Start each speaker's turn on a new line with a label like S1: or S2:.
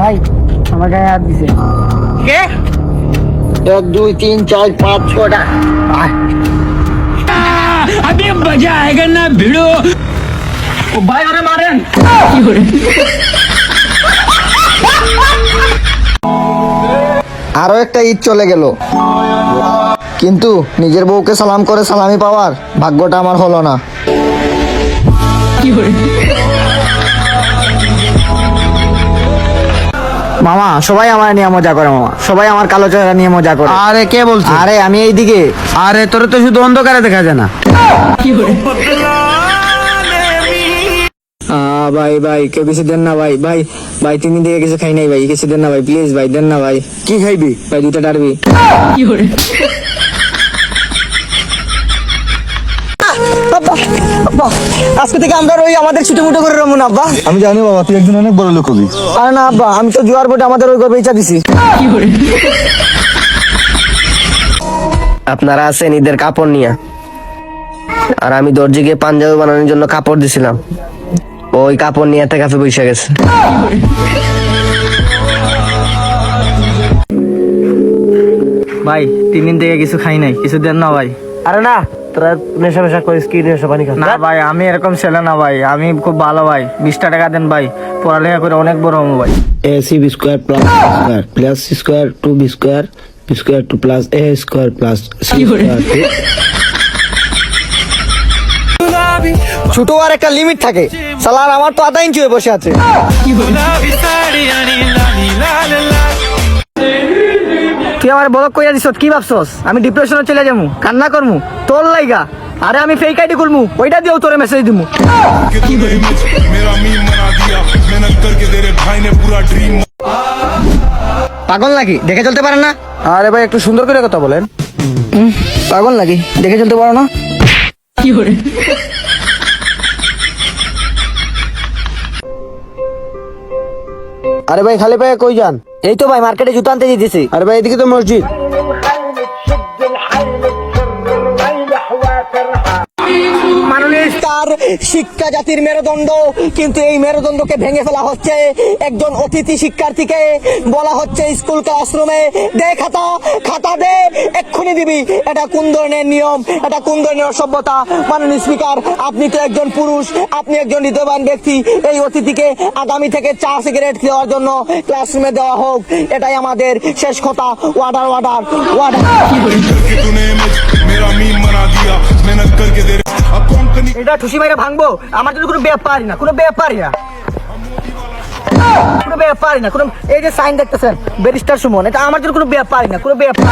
S1: ভাই আমার গায়ে হাত দিছে
S2: কে
S3: এক দুই তিন চার পাঁচ ছটা
S2: अभी मजा आएगा ना भिड़ो
S1: ভাই আরে মারেন
S3: আরো একটা ঈদ চলে গেল কিন্তু নিজের বউকে সালাম করে সালামি পাওয়ার ভাগ্যটা আমার হলো না
S1: মামা সবাই আমার নিয়ে মজা করে মামা। সবাই আমার কালো চেহারা নিয়ে মজা করে।
S2: আরে কে বলছে?
S1: আরে আমি এইদিকে।
S2: আরে তোর তো শুধু অন্ধকারে দেখা যায় না।
S1: ভাই ভাই কেউ কিছু দেন না ভাই। ভাই ভাই তিন দিন থেকে কিছু খাই নাই ভাই। কিছু দেন না ভাই প্লিজ ভাই দেন না ভাই।
S2: কি খাইবি?
S1: ভাই দুটা ডারবি। আব্বা, আব্বা, আজকে থেকে আমরা ওই আমাদের ছুটি মুটো করে রমুন আব্বা।
S4: আমি জানি বাবা তুই একজন অনেক বড় লোক হবি।
S1: আরে না আব্বা আমি তো জোয়ার বোটে আমাদের ওই গর্বে ইচ্ছা দিছি
S5: আপনারা আছেন ঈদের কাপড় নিয়ে। আর আমি দর্জিকে পাঞ্জাবি বানানোর জন্য কাপড় দিছিলাম। ওই কাপড় নিয়ে একটা কাফে বসে গেছে।
S1: ভাই তিন দিন থেকে কিছু খাই নাই। কিছু দেন না ভাই।
S5: আরে না তোরা নেশা মেশা করিস কি নেশা পানি
S1: না ভাই আমি এরকম ছেলে না ভাই। আমি খুব ভালো ভাই। বিশটা টাকা দেন ভাই। পড়ালেখা করে অনেক বড় হব ভাই।
S6: B square plus square plus c square 2b square b square 2 plus a square plus c square. 2
S1: ছোট আর একটা লিমিট থাকে। সালার আমার তো আধা ইঞ্চি বসে আছে। আমার বলক কইয়া দিছত কি ভাবছস? আমি ডিপ্রেশনে চলে যামু কান্না করমু তোর লাইগা। আরে আমি ফেক আইডি খুলমু ওইটা দিও তোরে মেসেজ দিমু। পাগল নাকি? দেখে চলতে পারে না?
S2: আরে ভাই একটু সুন্দর করে কথা বলেন।
S1: পাগল নাকি? দেখে চলতে পারো না? কি করে?
S2: আরে ভাই খালি ভাই কই যান?
S1: এই তো ভাই মার্কেটে জুতো আনতে দিতেছি
S2: আরে ভাই এদিকে তো মসজিদ।
S1: শিক্ষা জাতির মেরুদণ্ড, কিন্তু এই মেরুদণ্ডকে ভেঙে ফেলা হচ্ছে একজন অতিথি শিক্ষার্থীকে। বলা হচ্ছে স্কুল ক্লাসরুমে, দে খাতা খাতা দে, এক্ষুনি দিবি। এটা কোন ধরনের নিয়ম? এটা কোন ধরনের অসভ্যতা? মাননীয় স্পিকার, আপনি তো একজন পুরুষ, আপনি একজন হৃদয়বান ব্যক্তি। এই অতিথিকে আগামী থেকে চা, সিগারেট দেওয়ার জন্য ক্লাসরুমে দেওয়া হোক। এটাই আমাদের শেষ কথা। ওয়ার্ডার ওয়ার্ডার ওয়ার্ডার এটা ঠুসি মাইরা ভাঙবো। আমার যদি কোনো ব্যাপারই না, কোনো ব্যাপারই না। কোনো ব্যাপারই না, কোনো এই যে সাইন দেখতেছেন ব্যারিস্টার সুমন, এটা আমার জন্য কোনো ব্যাপারই না, কোনো ব্যাপার